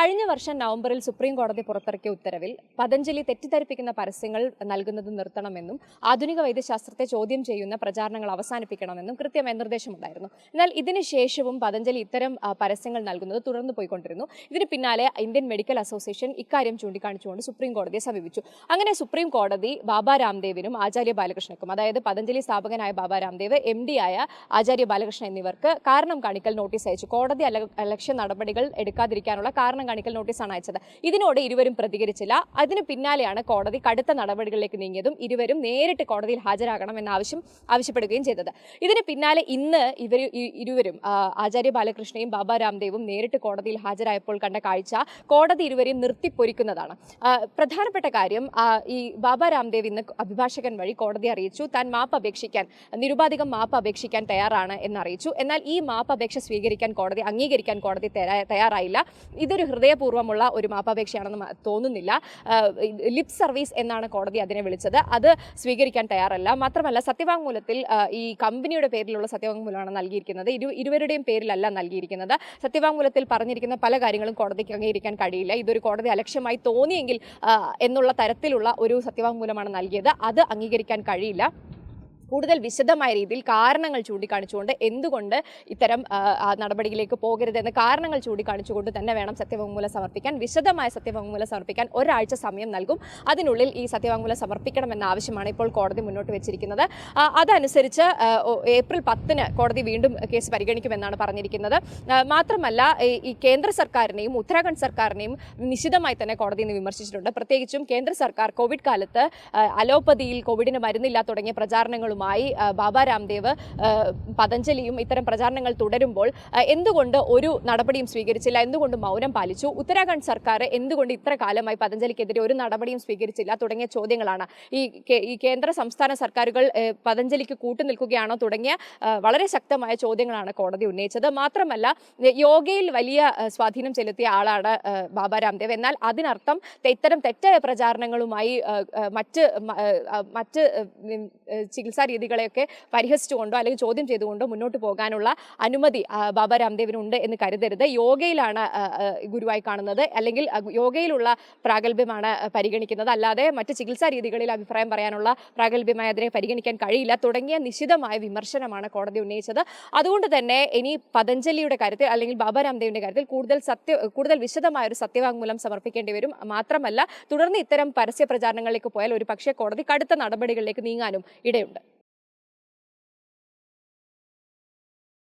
കഴിഞ്ഞ വർഷം നവംബറിൽ സുപ്രീം കോടതി പുറത്തിറക്കിയ ഉത്തരവിൽ പതഞ്ജലി തെറ്റിദ്ധരിപ്പിക്കുന്ന പരസ്യങ്ങൾ നൽകുന്നത് നിർത്തണമെന്നും ആധുനിക വൈദ്യശാസ്ത്രത്തെ ചോദ്യം ചെയ്യുന്ന പ്രചാരണങ്ങൾ അവസാനിപ്പിക്കണമെന്നും കൃത്യമായ നിർദ്ദേശമുണ്ടായിരുന്നു. എന്നാൽ ഇതിനുശേഷവും പതഞ്ജലി ഇത്തരം പരസ്യങ്ങൾ നൽകുന്നത് തുടർന്നു പോയിക്കൊണ്ടിരുന്നു. ഇതിന് പിന്നാലെ ഇന്ത്യൻ മെഡിക്കൽ അസോസിയേഷൻ ഇക്കാര്യം ചൂണ്ടിക്കാണിച്ചുകൊണ്ട് സുപ്രീം കോടതിയെ സമീപിച്ചു. അങ്ങനെ സുപ്രീം കോടതി ബാബ രാംദേവിനും ആചാര്യ ബാലകൃഷ്ണക്കും അതായത് പതഞ്ജലി സ്ഥാപകനായ ബാബ രാംദേവ് എം ഡി ആയ ആചാര്യ ബാലകൃഷ്ണൻ എന്നിവർക്ക് കാരണം കാണിക്കൽ നോട്ടീസ് അയച്ചു. കോടതി അല ലക്ഷ്യ നടപടികൾ എടുക്കാതിരിക്കാനുള്ള കാരണം കാണിക്കൽ നോട്ടീസാണ് അയച്ചത്. ഇതിനോട് ഇരുവരും പ്രതികരിച്ചില്ല. അതിന് പിന്നാലെയാണ് കോടതി കടുത്ത നടപടികളിലേക്ക് നീങ്ങിയതും ഇരുവരും നേരിട്ട് കോടതിയിൽ ഹാജരാകണം എന്ന ആവശ്യം ആവശ്യപ്പെടുകയും ചെയ്തത്. ഇതിന് പിന്നാലെ ഇന്ന് ഇവർ ഇരുവരും ആചാര്യ ബാലകൃഷ്ണയും ബാബ രാംദേവും നേരിട്ട് കോടതിയിൽ ഹാജരായപ്പോൾ കണ്ട കാഴ്ച കോടതി ഇരുവരെയും നിർത്തിപ്പൊരിക്കുന്നതാണ്. പ്രധാനപ്പെട്ട കാര്യം ഈ ബാബ രാംദേവ് ഇന്ന് അഭിഭാഷകൻ വഴി കോടതി അറിയിച്ചു. താൻ മാപ്പ് അപേക്ഷിക്കാൻ നിരുപാധികം മാപ്പ് അപേക്ഷിക്കാൻ തയ്യാറാണ് എന്നറിയിച്ചു. എന്നാൽ ഈ മാപ്പ് അപേക്ഷ സ്വീകരിക്കാൻ കോടതി അംഗീകരിക്കാൻ കോടതി തയ്യാ- തയ്യാറായില്ല. ഇതൊരു ഹൃദയപൂർവമുള്ള ഒരു മാപ്പാപേക്ഷയാണെന്ന് തോന്നുന്നില്ല. ലിപ് സർവീസ് എന്നാണ് കോടതി അതിനെ വിളിച്ചത്. അത് സ്വീകരിക്കാൻ തയ്യാറല്ല. മാത്രമല്ല സത്യവാങ്മൂലത്തിൽ ഈ കമ്പനിയുടെ പേരിലുള്ള സത്യവാങ്മൂലമാണ് നൽകിയിരിക്കുന്നത്. ഇരു ഇരുവരുടെയും പേരിലല്ല നൽകിയിരിക്കുന്നത്. സത്യവാങ്മൂലത്തിൽ പറഞ്ഞിരിക്കുന്ന പല കാര്യങ്ങളും കോടതിക്ക് അംഗീകരിക്കാൻ കഴിയില്ല. ഇതൊരു കോടതി അലക്ഷ്യമായി തോന്നിയെങ്കിൽ എന്നുള്ള തരത്തിലുള്ള ഒരു സത്യവാങ്മൂലമാണ് നൽകിയത്. അത് അംഗീകരിക്കാൻ കഴിയില്ല. കൂടുതൽ വിശദമായ രീതിയിൽ കാരണങ്ങൾ ചൂണ്ടിക്കാണിച്ചുകൊണ്ട് എന്തുകൊണ്ട് ഇത്തരം നടപടിയിലേക്ക് പോകരുതെന്ന് കാരണങ്ങൾ ചൂണ്ടിക്കാണിച്ചുകൊണ്ട് തന്നെ വേണം സത്യവാങ്മൂലം സമർപ്പിക്കാൻ. വിശദമായ സത്യവാങ്മൂലം സമർപ്പിക്കാൻ ഒരാഴ്ച സമയം നൽകും. അതിനുള്ളിൽ ഈ സത്യവാങ്മൂലം സമർപ്പിക്കണമെന്ന ആവശ്യമാണ് ഇപ്പോൾ കോടതി മുന്നോട്ട് വെച്ചിരിക്കുന്നത്. അതനുസരിച്ച് ഏപ്രിൽ പത്തിന് കോടതി വീണ്ടും കേസ് പരിഗണിക്കുമെന്നാണ് പറഞ്ഞിരിക്കുന്നത്. മാത്രമല്ല ഈ- കേന്ദ്ര സർക്കാരിനെയും ഉത്തരാഖണ്ഡ് സർക്കാരിനെയും നിശിതമായി തന്നെ കോടതി ഇന്ന് വിമർശിച്ചിട്ടുണ്ട്. പ്രത്യേകിച്ചും കേന്ദ്ര സർക്കാർ കോവിഡ് കാലത്ത് അലോപ്പതിയിൽ കോവിഡിന് മരുന്നില്ല തുടങ്ങിയ പ്രചാരണങ്ങളുമായി ആ, ബാബ രാംദേവ് പതഞ്ജലിയും ഇത്തരം പ്രചാരണങ്ങൾ തുടരുമ്പോൾ എന്തുകൊണ്ട് ഒരു നടപടിയും സ്വീകരിച്ചില്ല? എന്തുകൊണ്ട് മൗനം പാലിച്ചു? ഉത്തരാഖണ്ഡ് സർക്കാർ എന്തുകൊണ്ട് ഇത്ര കാലമായി പതഞ്ജലിക്കെതിരെ ഒരു നടപടിയും സ്വീകരിച്ചില്ല? തുടങ്ങിയ ചോദ്യങ്ങളാണ്. ഈ ഈ കേന്ദ്ര സംസ്ഥാന സർക്കാരുകൾ പതഞ്ജലിക്ക് കൂട്ടുനിൽക്കുകയാണോ തുടങ്ങിയ വളരെ ശക്തമായ ചോദ്യങ്ങളാണ് കോടതി ഉന്നയിച്ചത്. മാത്രമല്ല യോഗയിൽ വലിയ സ്വാധീനം ചെലുത്തിയ ആളാണ് ബാബ രാംദേവ്. എന്നാൽ അതിനർത്ഥം ഇത്തരം തെറ്റായ പ്രചാരണങ്ങളുമായി മറ്റ് മറ്റ് ചികിത്സാ രീതികളെയൊക്കെ പരിഹസിച്ചുകൊണ്ടോ അല്ലെങ്കിൽ ചോദ്യം ചെയ്തുകൊണ്ടോ മുന്നോട്ട് പോകാനുള്ള അനുമതി ബാബ രാംദേവിനുണ്ട് എന്ന് കരുതരുത്. യോഗയിലാണ് ഗുരുവായി കാണുന്നത്. അല്ലെങ്കിൽ യോഗയിലുള്ള പ്രാഗൽഭ്യമാണ് പരിഗണിക്കുന്നത്. അല്ലാതെ മറ്റ് ചികിത്സാ രീതികളിൽ അഭിപ്രായം പറയാനുള്ള പ്രാഗൽഭ്യമായി അതിനെ പരിഗണിക്കാൻ കഴിയില്ല. തുടങ്ങിയ നിശിതമായ വിമർശനമാണ് കോടതി ഉന്നയിച്ചത്. അതുകൊണ്ട് തന്നെ ഇനി പതഞ്ജലിയുടെ കാര്യത്തിൽ അല്ലെങ്കിൽ ബാബ രാംദേവിന്റെ കാര്യത്തിൽ കൂടുതൽ സത്യ കൂടുതൽ വിശദമായ ഒരു സത്യവാങ്മൂലം സമർപ്പിക്കേണ്ടി വരും. മാത്രമല്ല തുടർന്ന് ഇത്തരം പരസ്യ പ്രചാരണങ്ങളിലേക്ക് പോയാൽ ഒരു പക്ഷേ കോടതി കടുത്ത നടപടികളിലേക്ക് നീങ്ങാനും ഇടയുണ്ട്.